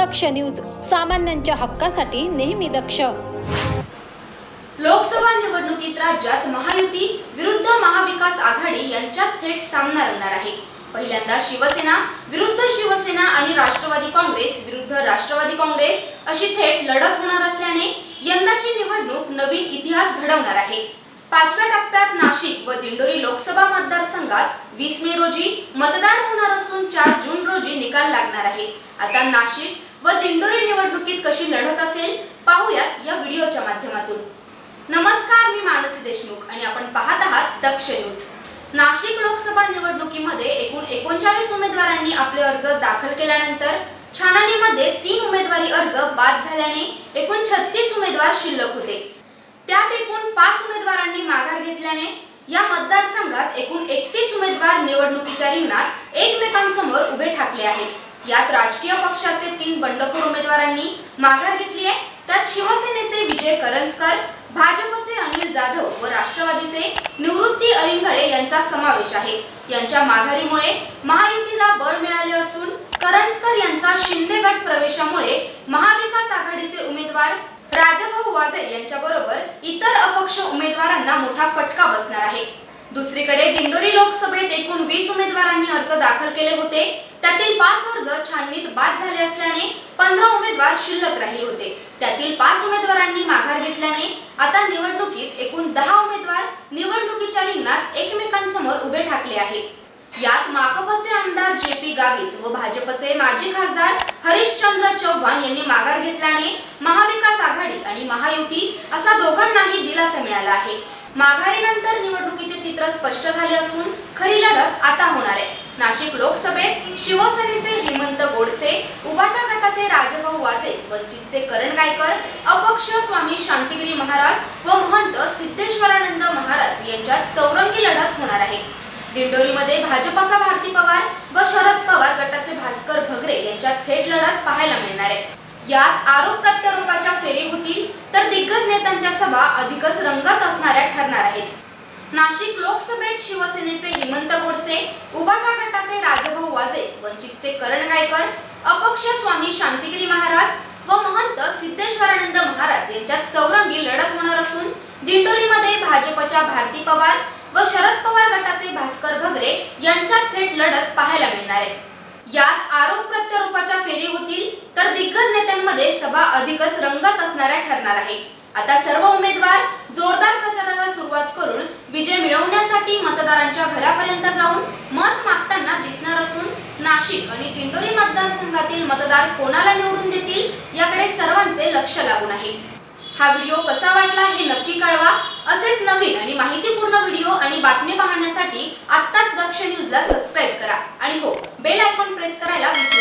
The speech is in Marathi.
दक्ष न्यूज सामान्यांच्या हक्कासाठी नेहमी दक्ष. लोकसभा निवडणुकीत राज्यात महायुती विरुद्ध महाविकास आघाडी यांच्यात थेट सामना रंगणार आहे. पहिल्यांदा शिवसेना विरुद्ध शिवसेना आणि राष्ट्रवादी काँग्रेस विरुद्ध राष्ट्रवादी काँग्रेस अशी थेट लढत होणार असल्याने यंदाची निवडणूक नवीन इतिहास घडवणार आहे. पाचव्या टप्प्यात नाशिक व दिंडोरी लोकसभा मतदारसंघात वीस मे रोजी मतदान होणार असून चार जून रोजी निकाल लागणार आहे. आता नाशिक व दिंडोरी निवडणुकीत कशी लढत असेल पाहूयात या व्हिडिओच्या माध्यमातून. नमस्कार मी मानसी देशमुख आणि आपण पाहत आहात दक्ष न्यूज. नाशिक लोकसभा निवडणुकीमध्ये एकूण एकोणचाळीस उमेदवारांनी आपले अर्ज दाखल केल्यानंतर छाननीमध्ये तीन उमेदवारी अर्ज बाद झाल्याने एकूण छत्तीस उमेदवार शिल्लक होते. त्यात एकूण पाच उमेदवारांनी माघार घेतल्याने या मतदारसंघात एकूण एकतीस उमेदवार निवडणुकीच्या रिंगणात एकमेकांसमोर उभे ठाकले आहेत. यात राजकीय पक्षाचे तीन बंडखोर उमेदवारांनी माघार घेतली आहे. त्यात शिवसेनेचे विजय करंजकर भाजपचे अनिल जाधव व राष्ट्रवादीचे निवृत्ती अरिंगळे यांचा समावेश आहे. यांच्या माघारीमुळे महायुतीला बळ मिळाले असून करंजकर यांचा शिंदे गट प्रवेशामुळे महाविकास आघाडीचे उमेदवार राजाभाऊ वाजे यांच्याबरोबर इतर अपक्ष उमेदवारांना मोठा फटका बसणार आहे. दुसरीकडे दिंडोरी लोकसभेत एकूण दाखल केले होते. त्यातील पाच अर्ज छाननीत बाद झाले असल्याने पंधरा उमेदवार शिल्लक राहिले होते. त्यातील पाच उमेदवारांनी माघार घेतल्याने आता निवडणुकीत एकूण दहा उमेदवार निवडणुकीच्या रिंगणात एकमेकांसमोर उभे ठाकले आहेत. यात माकपचे आमदार जे पी गावित व भाजपचे माजी खासदार हरिश्चंद्र चव्हाण यांनी माघार घेतल्याने महाविकास आघाडी आणि महायुती असा दोघांनाही दिलासा मिळाला आहे. माघारीनंतर निवडणुकीचे चित्र स्पष्ट झाले असून खरी लढत आता होणार नाशिक लोकसभेत शिवसेनेचे हेमंत गोडसे उबाटा गटाचे राजभाऊ वाजे वंचितचे करण गायकर अपक्ष स्वामी शांतिगिरी महाराज व महंत सिद्धेश्वरानंद महाराज यांच्यात चौरंगी लढत होणार आहे. दिंडोरीमध्ये भाजपाचा भारती पवार व शरद पवार गटाचे भास्कर भगरे यांच्यात थेट लढत पाहायला मिळणार आहे. यात आरोप प्रत्यारोपाच्या फेरी होतील तर दिग्गज नेत्यांच्या सभा अधिकच रंगत असणाऱ्या ठरणार आहेत. नाशिक लोकसभेत शिवसेनेचे हेमंत गोडसे उबाटा वाजे वंचितचे करण गायकर अपक्ष स्वामी शांतिगिरी महाराज व महंत सिद्धेश्वरानंद महाराज यांच्यात चौरंगी लढत होणार असून दिंडोरीमध्ये भाजपच्या भारती पवार व शरद पवार गटाचे भास्कर भगरे यांच्यात थेट लढत पाहायला मिळणार आहे. यात आरोप प्रत्यारोपाच्या फेरी होतील तर दिग्गज नेत्यांमध्ये सभा अधिकच रंगत असणाऱ्या ठरणार आहे. आता सर्व उमेदवार नाशिक आणि दिंडोरी मतदारसंघातील मतदार कोणाला निवडून देतील याकडे सर्वांचे लक्ष लागून आहे. हा व्हिडिओ कसा वाटला हे नक्की कळवा. असेच नवीन आणि माहितीपूर्ण व्हिडिओ आणि बातमी पाहण्यासाठी आत्ताच दक्ष न्यूजला सबस्क्राईब करा. आणि हो बेल आयकॉन प्रेस करायला विसरू